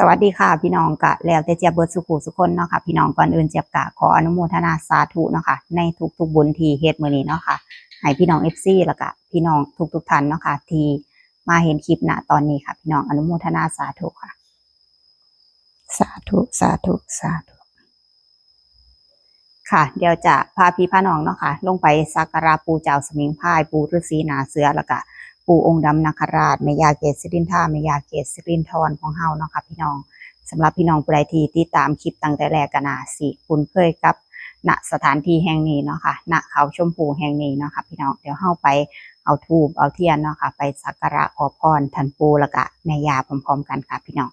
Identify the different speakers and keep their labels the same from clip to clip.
Speaker 1: สวัสดีค่ะพี่น้องกะแล้วแต่เจียบเบิดสุขุสุคนเนาะค่ะพี่น้องก่อนอื่นเจียบกะขออนุโมทนาสาธุเนาะค่ะในทุกๆบุญที่เฮ็ดมื้อนี้เนาะค่ะให้พี่น้อง FC แล้วก็พี่น้องทุกๆท่านเนาะค่ะที่มาเห็นคลิปณตอนนี้ค่ะ พี่น้องอนุโมทนาสาธุค่ะ สาธุสาธุสาธุค่ะ เดี๋ยวจะพาพี่พาน้องเนาะค่ะลงไปสักการะปูเจ้าสมิงพรายปูฤาษีนาเสือแล้วก็ ปู่องค์ดำนาคราชแม่ยาเกศสิรินทราแม่ยาเกศสิรินทรของเฮาเนาะค่ะพี่น้องสำหรับพี่น้องผู้ใดที่ติดตามคลิปตั้งแต่แรกก็น่าสิคุ้นเคยกับณสถานที่แห่งนี้เนาะค่ะณเขาชมพูแห่งนี้เนาะค่ะพี่น้องเดี๋ยวเฮาไปเอาทูบเอาเทียนเนาะค่ะไปสักการะขอพรท่านปู่ล้วก็แม่ยาพร้อมๆกันค่ะพี่น้อง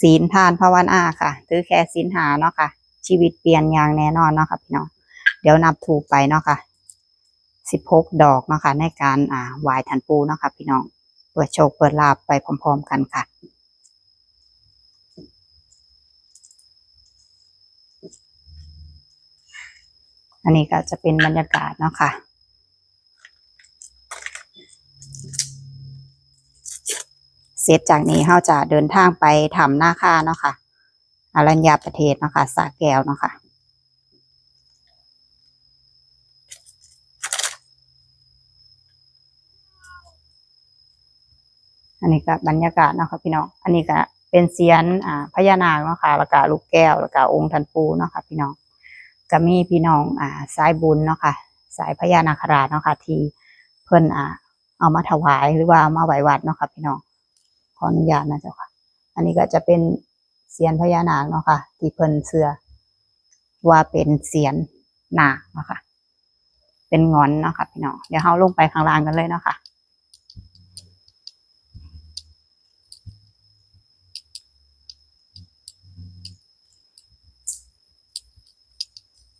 Speaker 1: ศีลทานภาวนาค่ะถือแค่ศีลหาเนาะค่ะ ชีวิตเปลี่ยนอย่างแน่นอนเนาะค่ะพี่น้อง เดี๋ยวนับถูกไปเนาะค่ะสิบหกดอกเนาะค่ะในการอ่าไหวทันปูเนาะค่ะพี่น้องเปิดโชคเปิดลาบไปพร้อม ๆ กันค่ะอันนี้ก็จะเป็นบรรยากาศเนาะค่ะเสร็จจากนี้เราจะเดินทางไปทำหน้าค่าเนาะค่ะ อรัญญาประเทศเนาะค่ะสาแก้วเนาะค่ะ อันนี้ก็บรรยากาศเนาะค่ะพี่น้อง อันนี้ก็เป็นเสียนอ่าพญานาคเนาะค่ะแล้วก็ลูกแก้วแล้วก็องค์ทันปูเนาะค่ะพี่น้องก็มีพี่น้องอ่าสายบุญเนาะค่ะสายพญานาคราชเนาะค่ะที่เพิ่นอ่าเอามาถวายหรือว่าามาไหว้วัดเนาะค่ะพี่น้องขออนุญาตนะเจ้าค่ะ อันนี้ก็จะเป็นเสียนพญานาคเนาะค่ะ ที่เพิ่นเสือว่าเป็นเสียนนาคเนาะค่ะ เป็นงอนเนาะค่ะพี่น้องเดี๋ยวเราลงไปข้างล่างกันเลยเนาะค่ะ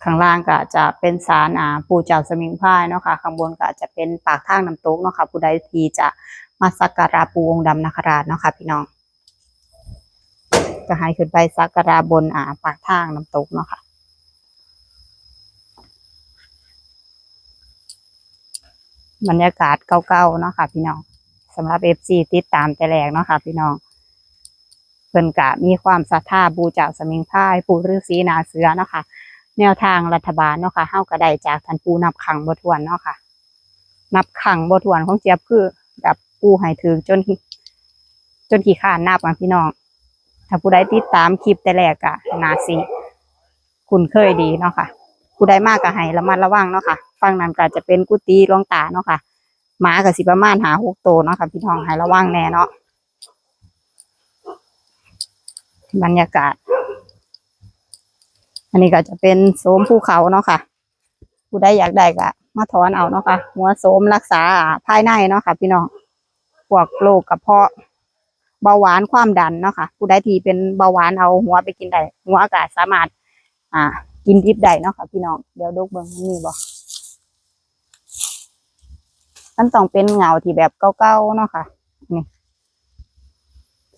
Speaker 1: ข้างล่างก็จะเป็นศาลอ่าปู่เจ้าสมิงพรายเนาะค่ะข้างบนก็จะเป็นปากทางน้ำตกเนาะค่ะผู้ใดที่จะมาสักการะปู่องค์ดำนาคราชเนาะค่ะพี่น้องก็ให้ขึ้นไปสักการะบนอ่าปากทางน้ำตกเนาะค่ะบรรยากาศเก่าๆเนาะค่ะ พี่น้องสำหรับเอฟซีติดตามแต่แรกเนาะค่ะ พี่น้องเพิ่นกะมีความศรัทธาบูจ้าสมิงพรายปู่ฤาษีนาเสือเนาะค่ะ แนวทางรัฐบาลเนาะค่ะเฮาก็ได้จากท่านปูนับขังบ่ทวนเนาะค่ะ นับขังบ่ทวนของเจี๊ยบคือแบบปูให้ถึงจน จนขี้ข้านนับอะพี่น้อง ถ้าผู้ใดติดตามคลิปแต่แรกก็น่าสิคุ้นเคยดีเนาะค่ะ ผู้ใดมากก็ให้ระมัดระวังเนาะค่ะฝั่งนั้นก็จะเป็นกุฏิลวงตาเนาะค่ะหมาก็สิประมาณหาหกโตเนาะค่ะพี่น้องให้ระวังแน่เนาะบรรยากาศ อันนี้ก็จะเป็นโสมภูเขาเนาะค่ะ ผู้ใดอยากได้ก็มาถอนเอาเนาะค่ะ หัวโสมรักษาภายในเนาะค่ะ พี่น้องพวกโรคกระเพาะเบาหวานความดันเนาะค่ะ ผู้ใดที่เป็นเบาหวานเอาหัวไปกินได้หัวอากาศสามารถ อ่า กินดิบได้เนาะค่ะ พี่น้องเดี๋ยวดูเบิ่งมันมีบ่มันต้องเป็นเงาที่แบบเก่าๆเนาะค่ะนี่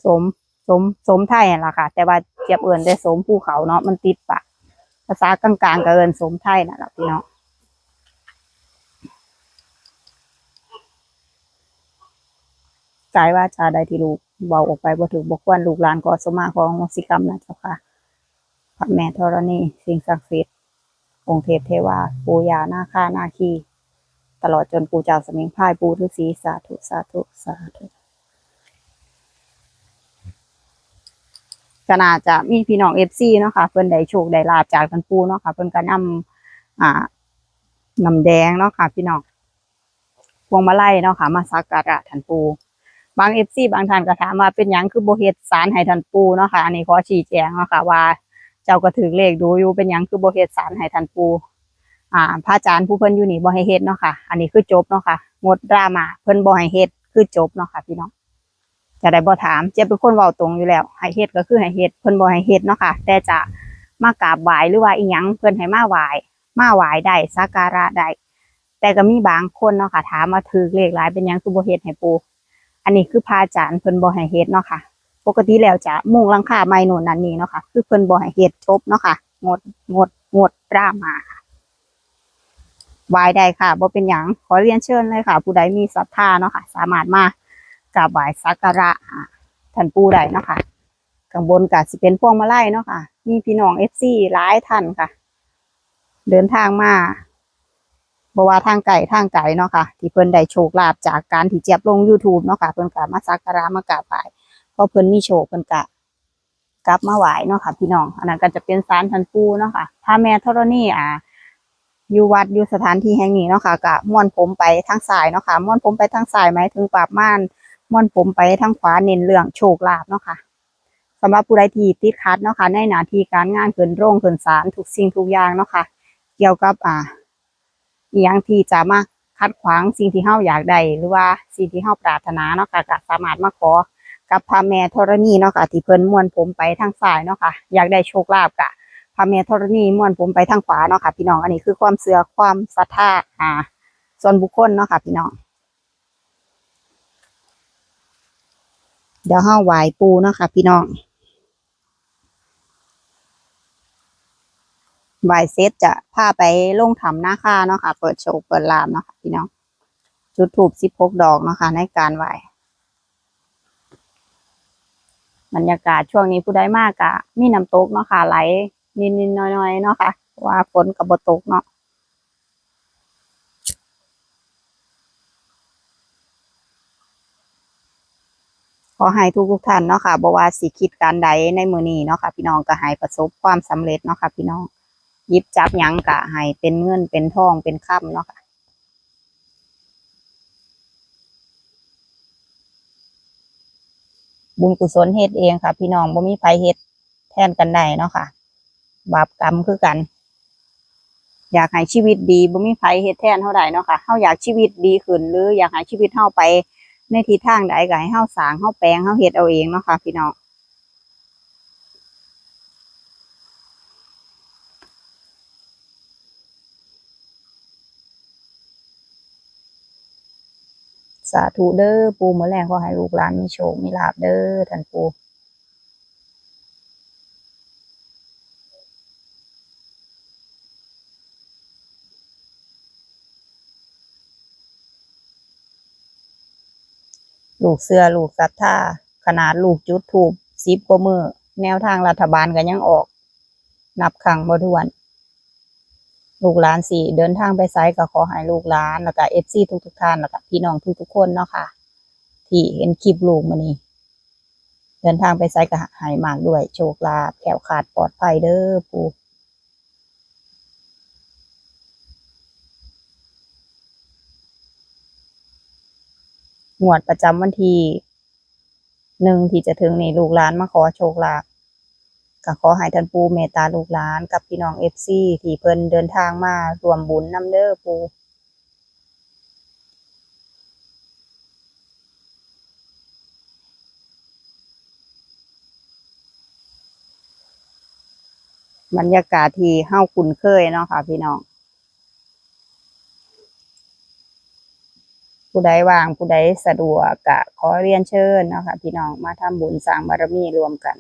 Speaker 1: สมสมสมไทยนั่นล่ะค่ะ แต่ว่าเจียบเอิญได้สมภูเขาเนาะมันติดปาก ภาษากลางๆก็เอิญสมไทยนั่นแหละพี่น้องกายว่าจาใดที่ลูกเบาออกไปบ่ถึงบ่ควรลูกหลานก็สมาของมสิกรรมนะเจ้าค่ะพระแม่ธรณีสิ่งศักดิ์สิทธิ์องค์เทพเทวาปูยานาคานาคี ตลอดจนปูเจ้าสมิงพายปู่ฤาษีสาธุสาธุสาธุ ก็น่าจะมีพี่น้องเอฟซีเนาะค่ะเพิ่นได้โชคได้ลาบจากท่านปูเนาะค่ะเพิ่นก็นำอ่าน้ำแดงเนาะค่ะ พี่น้องพวงมาลัยเนาะค่ะ มาสักการะท่านปู บางเอฟซีบางท่านก็ถามว่าเป็นหยังคือโบเฮ็ดศาลให้ท่านปูเนาะค่ะอันนี้ขอชี้แจงเนาะค่ะว่า เจ้าก็ถือเลขดูอยู่เป็นหยังคือโบเฮ็ดศาลให้ท่านปู อ่าพระอาจารย์ผู้เพิ่นอยู่นี่บ่ให้เฮ็ดเนาะค่ะ อันนี้คือจบเนาะค่ะงดดราม่าเพิ่นโบให้เฮ็ดคือจบเนาะค่ะ พี่น้อง จะได้บ่ถามเจ๊เป็นคนเว้าตรงอยู่แล้วให้เฮ็ดก็คือให้เฮ็ดเพิ่นบ่ให้เฮ็ดเนาะค่ะ แต่จะมากราบไหว้หรือว่าอีหยังเพิ่นให้มาไหว้มาไหว้ได้สักการะได้แต่ก็มีบางคนเนาะค่ะถามมาถือเลขหลายเป็นหยังคือบ่เฮ็ดให้ปู อันนี้คือพาจารย์เพิ่นบ่ให้เฮ็ดเนาะค่ะ ปกติแล้วจะมุ่งหลังคาไม้นู่นนั่นนี่เนาะค่ะ คือเพิ่นบ่ให้เฮ็ดจบเนาะค่ะ งดงดงดดรามาค่ะไหวายได้ค่ะบ่เป็นหยังขอเรียนเชิญเลยค่ะ ผู้ใดมีศรัทธาเนาะค่ะ สามารถมา กราบไหว้สักการะท่านปู่ได้เนาะค่ะข้างบนก็สิเป็นพวงมาลัยเนาะค่ะ มีพี่น้องเอฟซีหลายท่านค่ะ เดินทางมาบ่ว่าทางไก่ทางไก่เนาะค่ะ ที่เพิ่นได้โชคลาภจากการที่เจี๊ยบลง YouTube เนาะค่ะเพิ่นก็มาสักการะมากราบไหว้เพราะเพิ่นมีโชคเพิ่นก็กลับมาไหว้เนาะค่ะพี่น้อง อันนั้นก็จะเป็นศาลท่านปู่เนาะค่ะถ้าแม่ธรณีอ่าอยู่วัดอยู่สถานที่แห่งนี้เนาะค่ะก็ม้วนผมไปทางซ้ายเนาะค่ะม้วนผมไปทางซ้ายไหมถึงปราบม่าน ม้วนผมไปทางขวาเน้นเรื่องโชคลาภเนาะค่ะสำหรับผู้ใดที่ติดขัดเนาะค่ะในหน้าที่การงานเกินโรงเกินศาลทุกสิ่งทุกอย่างเนาะค่ะเกี่ยวกับอ่าอย่างที่จะมาคัดขวางสิ่งที่เฮาอยากได้หรือว่าสิ่งที่เฮาปรารถนาเนาะค่ะก็สามารถมาขอกับพระแม่ธรณีเนาะค่ะที่เพิ่นม้วนผมไปทางซ้ายเนาะค่ะอยากได้โชคลาภกะพระเมธรณีม่วนผมไปทางขวาเนาะค่ะพี่น้องอันนี้คือความเสื่อความศรัทธาอ่าส่วนบุคคลเนาะค่ะพี่น้อง เดี๋ยวห้าไหวปูเนาะค่ะพี่น้องไหวเซตจะพาไปลงถ้ำหน้าค่าเนาะค่ะ เปิดโชว์เปิดลามเนาะค่ะพี่น้อง จุดถูกสิบหกดอกเนาะค่ะในการไหวบรรยากาศช่วงนี้ผู้ใดมากกะมีน้ำตกเนาะค่ะไหลนิดๆน้อยๆเนาะค่ะเพราะว่าฝนกับบตกเนาะ ขอให้ทุกทุกท่านเนาะค่ะบว่าสิคิดการใดในมือนี้เนาะค่ะพี่น้องก็ให้ประสบความสำเร็จเนาะค่ะพี่น้องยิบจับยังกะให้เป็นเงินเป็นทองเป็นค่ำเนาะค่ะบุญกุศลเฮ็ดเองค่ะ พี่น้องบ่มีไผเฮ็ดแทนกันได้เนาะค่ะ บาปกรรมคือกัน อยากให้ชีวิตดีบ่มีไผเฮ็ดแทนเฮาได้เนาะค่ะเฮาอยากชีวิตดีขึ้นหรืออยากให้ชีวิตเฮาไป ในทิศทางใดก็ให้เฮาสางเฮาแปลงเฮาเฮ็ดเอาเองเนาะค่ะพี่น้องสาธุเด้อปูเมื่อแลงก็ให้ลูกหลานมีโชคมีลาบเด้อท่านปู ลูกเสือลูกศรัทธาขนาดลูกจุดถูกสิบกว่ามือแนวทางรัฐบาลก็ยังออก นับครั้งบ่ถ้วน ลูกหลานสี่เดินทางไปไซก็ขอให้ลูกหลานแล้วก็เอฟซีทุกทุกๆท่านแล้วก็พี่น้องทุกทุกๆคนเนาะค่ะ ที่เห็นคลิปลูกมานี่เดินทางไปไซก็หายมากด้วย โชคลาภแขวขาดปลอดภัยเด้อปู่ งวดประจำวันที่หนึ่งที่จะถึงนี่ลูกหลานมาขอโชคลาภก็ขอให้ท่านปู่เมตตาลูกหลานกับพี่น้องเอฟซีที่เพิ่นเดินทางมารวมบุญน้ำเด้อปู่บรรยากาศที่เฮาคุ้นเคยเนาะค่ะพี่น้อง ผู้ใดว่างผู้ใดสะดวกก็ขอเรียนเชิญเนาะค่ะพี่น้องมาทำบุญสร้างบารมีรวมกัน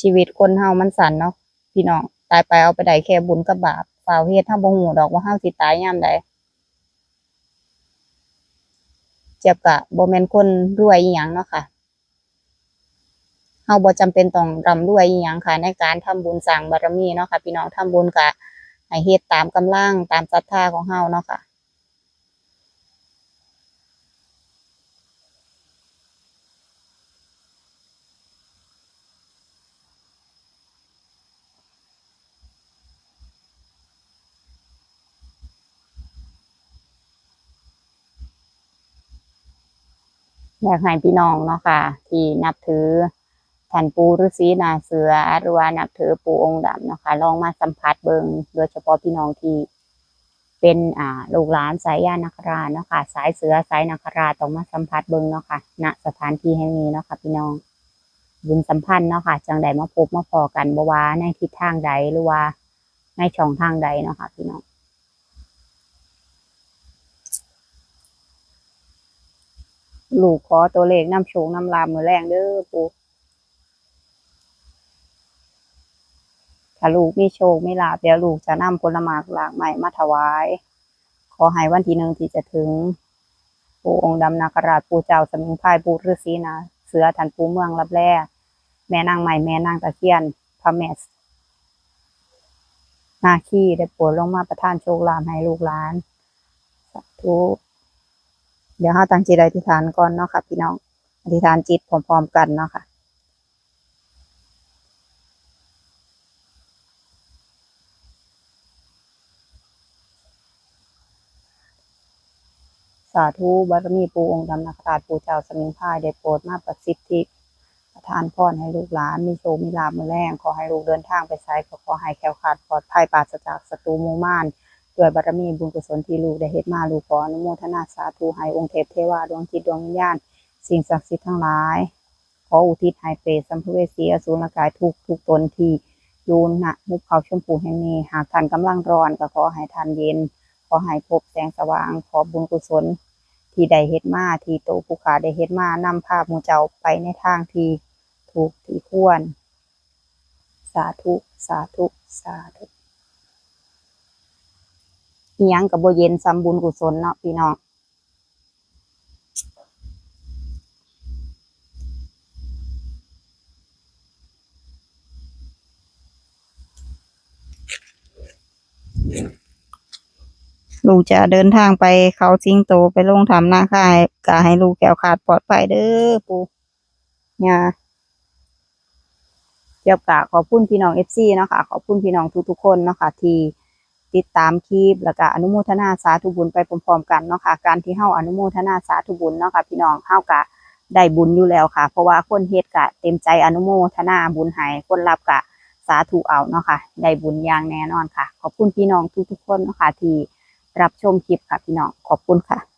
Speaker 1: ชีวิตคนเฮามันสั้นเนาะพี่น้องตายไปเอาไปได้แค่บุญกับบาปฝ่าเฮ็ดเฮาบ่ฮู้ดอกว่าเฮาสิตายยามใดเจ็บกะบ่แม่นคนรวยอีหยังเนาะค่ะ เฮาบ่จำเป็นต้องร่ำรวยอีหยังค่ะ ในการทำบุญสร้างบารมีเนาะค่ะพี่น้องทำบุญก็ให้เฮ็ดตามกำลังตามศรัทธาของเฮาเนาะค่ะอยากให้พี่น้องเนาะค่ะ ที่นับถือ ท่านปู่ฤาษีนาเสือหรือว่านับถือปู่องค์ดำนะคะ ลองมาสัมผัสเบิงโดยเฉพาะพี่น้องที่เป็นอ่าลูกหลานสายยานาคราเนาะค่ะ สายเสือสายนาคราชต้องมาสัมผัสเบิงเนาะค่ะณสถานที่แห่งนี้เนาะค่ะพี่น้องบุญสัมพันธ์เนาะค่ะจังใดมาพบมาพอกันบ่ว่าในทิศทางใดหรือว่าในช่องทางใดเนาะค่ะพี่น้องลูกขอตัวเลขน้ำโชงน้ำลามมือแรงเด้อปู ถ้าลูกมีโชคมีลาภเดี๋ยวลูกจะนำผลไม้หลากใหม่มาถวาย ขอให้วันที่หนึ่งที่จะถึง ปู่องค์ดำนาคราชปู่เจ้าสมิงพายปู่ฤาษีนาเสือทันปู่เมืองรับแร่แม่นางใหม่แม่นางตะเคียนพระแม่นาคีได้ปรดลงมาประทานโชคลาภให้ลูกหลานสาธุเดี๋ยวเราตั้งจิตอธิษฐานก่อนเนาะค่ะพี่น้องอธิษฐานจิตพร้อมๆกันเนาะค่ะ สาธุบารมีปูองค์ดำนาคราชปูเจ้าสมิงพายได้โปรดมาประสิทธิประทานพรให้ลูกหลานมีโชคมีลาภมือแรงขอให้ลูกเดินทางไปไสก็ขอให้แคล้วคลาดปลอดภัยปราศจากศัตรูมูม่านด้วยบารมีบุญกุศลที่ลูกได้เฮ็ดมาลูกขออนุโมทนาสาธุให้องค์เทพเทวาดวงจิตดวงวิญญาณสิ่งศักดิ์สิทธิ์ทั้งหลาย ขออุทิศให้เปรตสัมภเวสีอสูรกายทุกทุกตนที่อยู่ณมุกเขาชมพูแห่งนี้หากท่านกำลังร้อนก็ขอให้ท่านเย็น ขอให้พบแสงสว่าง ขอบุญกุศล ที่ได้เฮ็ดมา ที่โตภูเขาได้เฮ็ดมานำภาพมูเจ้าไปในทางที่ถูกที่ควร สาธุ สาธุ สาธุอียังกับโบเย็นสำบุญกุศลเนาะพี่น้อง ลูกจะเดินทางไปเขาสิงโตไปลงทำหน้าค่ายก็ให้ลูกแก้วขาดปลอดภัยเด้อปู่ย่าเกี่ยวกับขอบคุณพี่น้องเอฟซีเนาะค่ะขอบคุณพี่น้องทุกๆคนเนาะค่ะที่ติดตามคลิปแล้วก็อนุโมทนาสาธุบุญไปพร้อมๆกันเนาะค่ะการที่เฮาอนุโมทนาสาธุบุญเนาะค่ะพี่น้องเฮากะได้บุญอยู่แล้วค่ะ เพราะว่าคนเฮ็ดกะเต็มใจอนุโมทนาบุญให้คนรับกะสาธุเอาเนาะค่ะได้บุญอย่างแน่นอนค่ะ ขอบคุณพี่น้องทุกๆคนเนาะค่ะที่ รับชมคลิปค่ะพี่น้องขอบคุณค่ะ